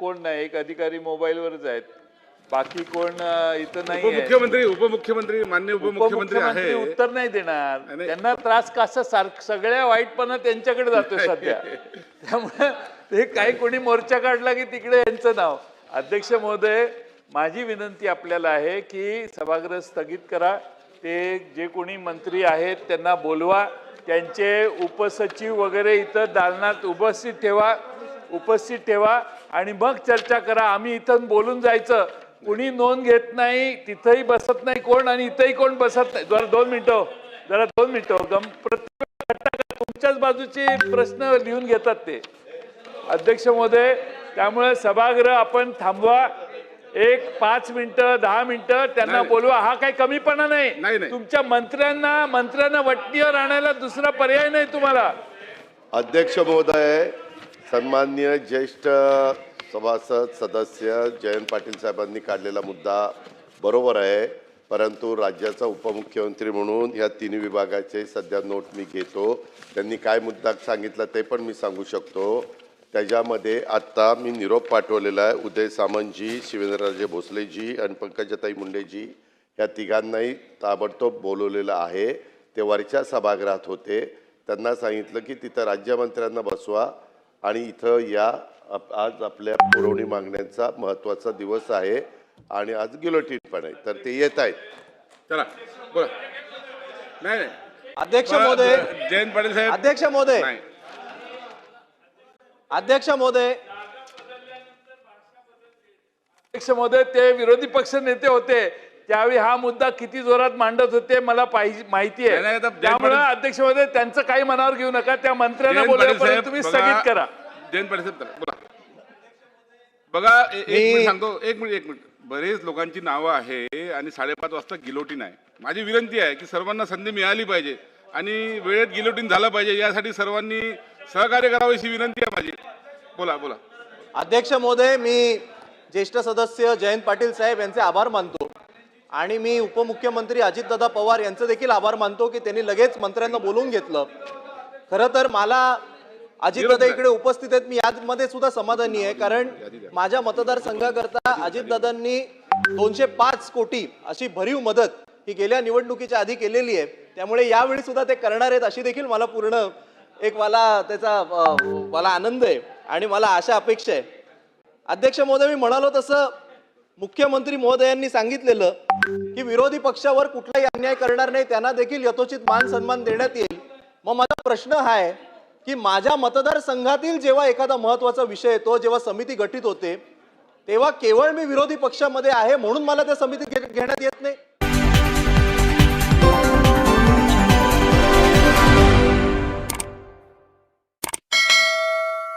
कोण नाही एक अधिकारी मोबाईलवरच आहेत. बाकी कोण इथं नाही उपमुख्यमंत्री उपमुख्यमंत्री मान्य उपमुख्यमंत्री आहे. उत्तर नाही देणार. त्यांना त्रास कसा सार सगळ्या वाईटपणा त्यांच्याकडे जातोय सध्या. त्यामुळे ते काही कोणी मोर्चा काढला की तिकडे यांचं नाव. अध्यक्ष महोदय माझी विनंती आपल्याला आहे की सभागृह स्थगित करा. ते जे कोणी मंत्री आहेत त्यांना बोलवा. त्यांचे उपसचिव वगैरे इथं दालनात उपस्थित ठेवा. उपस्थित ठेवा. आणि मग चर्चा करा. आम्ही इथं बोलून जायचं. कुणी नोंद घेत नाही तिथंही बसत नाही कोण आणि इथंही कोण बसत नाही. जरा दोन मिनिटं जरा दोन मिनिटं गम प्रत्येक घटना तुमच्याच बाजूचे प्रश्न लिहून घेतात ते. अध्यक्ष महोदय त्यामुळे सभागृह आपण थांबवा. एक पाच मिनिटं दहा मिनिटं त्यांना. बोलवा. हा काही कमीपणा नाही, नाही नाही. तुमच्या मंत्र्यांना मंत्र्यांना वट्टीवर आणायला दुसरा पर्याय नाही तुम्हाला. अध्यक्ष महोदय सन्माननीय ज्येष्ठ सभासद सदस्य जयंत पाटील साहेबांनी काढलेला मुद्दा बरोबर आहे परंतु राज्याचा उपमुख्यमंत्री म्हणून ह्या तिन्ही विभागाचे सध्या नोट मी घेतो. त्यांनी काय मुद्दा सांगितला ते पण मी सांगू शकतो. त्याच्यामध्ये आत्ता मी निरोप पाठवलेला आहे. उदय सामंतजी शिवेंद्रराजे भोसलेजी आणि पंकजाताई मुंडेजी या तिघांनाही ताबडतोब बोलवलेलं आहे. ते वरच्या सभागृहात होते. त्यांना सांगितलं की तिथं राज्यमंत्र्यांना बसवा. आणि इथं या आप- आज आपल्या पुरवणी मागण्यांचा महत्त्वाचा दिवस आहे आणि आज गिलोटीन पण आहे. तर ते येत आहेत. चला बोला. नाही नाही. अध्यक्ष महोदय. जयंत पाटील साहेब. अध्यक्ष महोदय. नाही. अध्यक्ष महोदय. अध्यक्ष महोदय ते विरोधी पक्ष नेते होते. त्यावेळी हा मुद्दा किती जोरात मांडत होते मला पाहिजे माहिती आहे. त्यामुळे अध्यक्ष महोदय त्यांचं काही मनावर घेऊ नका. त्या मंत्र्यांना साहेब तुम्ही बघा, स्थगित करा. जयंत पाटील साहेब बोला. बघा एक सांगतो एक मिनिट एक मिनिट. बरेच लोकांची नावं आहे आणि साडेपाच वाजता गिलोटीन आहे माझी विनंती आहे की सर्वांना संधी मिळाली पाहिजे आणि वेळेत गिलोटीन झालं पाहिजे यासाठी सर्वांनी सहकार्य करावं अशी विनंती आहे माझी. बोला बोला. अध्यक्ष महोदय मी ज्येष्ठ सदस्य जयंत पाटील साहेब यांचे आभार मानतो. आणि मी उपमुख्यमंत्री अजितदादा पवार यांचं देखील आभार मानतो की त्यांनी लगेच मंत्र्यांना बोलवून घेतलं. खरं तर मला अजितदादा इकडे उपस्थित आहेत. मी यामध्ये सुद्धा समाधानी आहे. कारण माझ्या मतदारसंघाकरता अजितदादांनी दोनशे पाच कोटी अशी भरीव मदत ही गेल्या निवडणुकीच्या आधी केलेली आहे. त्यामुळे यावेळी सुद्धा ते करणार आहेत अशी देखील मला पूर्ण एक मला त्याचा मला आनंद आहे आणि मला आशा अपेक्षा आहे. अध्यक्ष महोदय मी म्हणालो तसं मुख्यमंत्री महोदयांनी सांगितलेलं की विरोधी पक्षावर कुठलाही अन्याय करणार नाही त्यांना देखील यथोचित मान सन्मान देण्यात येईल. मग माझा प्रश्न हा आहे की माझ्या मतदारसंघातील जेव्हा एखादा महत्त्वाचा विषय येतो जेव्हा समिती गठीत होते तेव्हा केवळ मी विरोधी पक्षामध्ये आहे म्हणून मला त्या समितीत घेण्यात येत नाही?